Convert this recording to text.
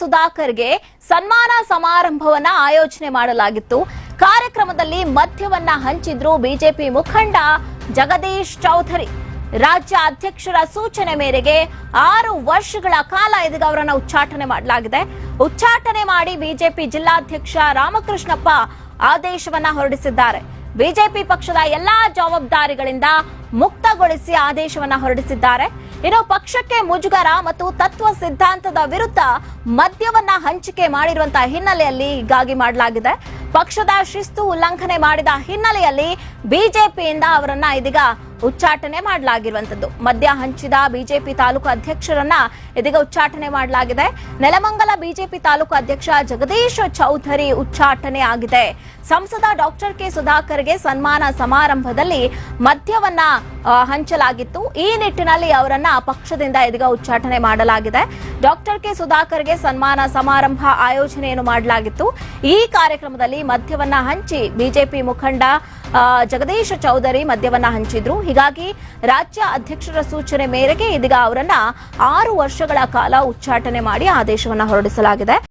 ಸುಧಾಕರ್ಗೆ ಸನ್ಮಾನ ಸಮಾರಂಭವನ್ನ ಆಯೋಜನೆ ಮಾಡಲಾಗಿತ್ತು. ಕಾರ್ಯಕ್ರಮದಲ್ಲಿ ಮದ್ಯವನ್ನ ಹಂಚಿದ್ರು ಬಿಜೆಪಿ ಮುಖಂಡ ಜಗದೀಶ್ ಚೌಧರಿ. ರಾಜ್ಯ ಅಧ್ಯಕ್ಷರ ಸೂಚನೆ ಮೇರೆಗೆ ಆರು ವರ್ಷಗಳ ಕಾಲ ಇದೀಗ ಅವರನ್ನ ಉಚ್ಚಾಟನೆ ಮಾಡಲಾಗಿದೆ. ಉಚ್ಚಾಟನೆ ಮಾಡಿ ಬಿಜೆಪಿ ಜಿಲ್ಲಾಧ್ಯಕ್ಷ ರಾಮಕೃಷ್ಣಪ್ಪ ಆದೇಶವನ್ನ ಹೊರಡಿಸಿದ್ದಾರೆ. ಬಿಜೆಪಿ ಪಕ್ಷದ ಎಲ್ಲಾ ಜವಾಬ್ದಾರಿಗಳಿಂದ ಮುಕ್ತಗೊಳಿಸಿ ಆದೇಶವನ್ನ ಹೊರಡಿಸಿದ್ದಾರೆ. ಇನ್ನು ಪಕ್ಷಕ್ಕೆ ಮುಜುಗರ ಮತ್ತು ತತ್ವ ಸಿದ್ಧಾಂತದ ವಿರುದ್ಧ ಮದ್ಯವನ್ನ ಹಂಚಿಕೆ ಮಾಡಿರುವಂತಹ ಹಿನ್ನೆಲೆಯಲ್ಲಿ ಹೀಗಾಗಿ ಮಾಡಲಾಗಿದೆ. ಪಕ್ಷದ ಶಿಸ್ತು ಉಲ್ಲಂಘನೆ ಮಾಡಿದ ಹಿನ್ನೆಲೆಯಲ್ಲಿ ಬಿಜೆಪಿಯಿಂದ ಅವರನ್ನ ಇದೀಗ ಉಚ್ಚಾಟನೆ ಮಾಡಲಾಗಿರುವಂತದ್ದು ಮದ್ಯ ಹಂಚಿದ ಬಿಜೆಪಿ ತಾಲೂಕು ಅಧ್ಯಕ್ಷರನ್ನ ಇದೀಗ ಉಚ್ಚಾಟನೆ ಮಾಡಲಾಗಿದೆ. ನೆಲಮಂಗಲ ಬಿಜೆಪಿ ತಾಲೂಕು ಅಧ್ಯಕ್ಷ ಜಗದೀಶ್ ಚೌಧರಿ ಉಚ್ಚಾಟನೆ ಆಗಿದೆ. ಸಂಸದ ಡಾಕ್ಟರ್ ಕೆ ಸುಧಾಕರ್ಗೆ ಸನ್ಮಾನ ಸಮಾರಂಭದಲ್ಲಿ ಮದ್ಯವನ್ನ ಹಂಚಲಾಗಿತ್ತು. ಈ ನಿಟ್ಟಿನಲ್ಲಿ ಅವರನ್ನ ಪಕ್ಷದಿಂದ ಇದೀಗ ಉಚ್ಚಾಟನೆ ಮಾಡಲಾಗಿದೆ. ಡಾಕ್ಟರ್ ಕೆ ಸುಧಾಕರ್ಗೆ ಸನ್ಮಾನ ಸಮಾರಂಭ ಆಯೋಜನೆಯನ್ನು ಮಾಡಲಾಗಿತ್ತು. ಈ ಕಾರ್ಯಕ್ರಮದಲ್ಲಿ ಮದ್ಯವನ್ನ ಹಂಚಿ ಬಿಜೆಪಿ ಮುಖಂಡ ಜಗದೀಶ್ ಚೌಧರಿ ಮದ್ಯವನ್ನ ಹಂಚಿದ್ರು. ಹೀಗಾಗಿ ರಾಜ್ಯ ಅಧ್ಯಕ್ಷರ ಸೂಚನೆ ಮೇರೆಗೆ ಇದೀಗ ಅವರನ್ನ ಆರು ವರ್ಷಗಳ ಕಾಲ ಉಚ್ಚಾಟನೆ ಮಾಡಿ ಆದೇಶವನ್ನ ಹೊರಡಿಸಲಾಗಿದೆ.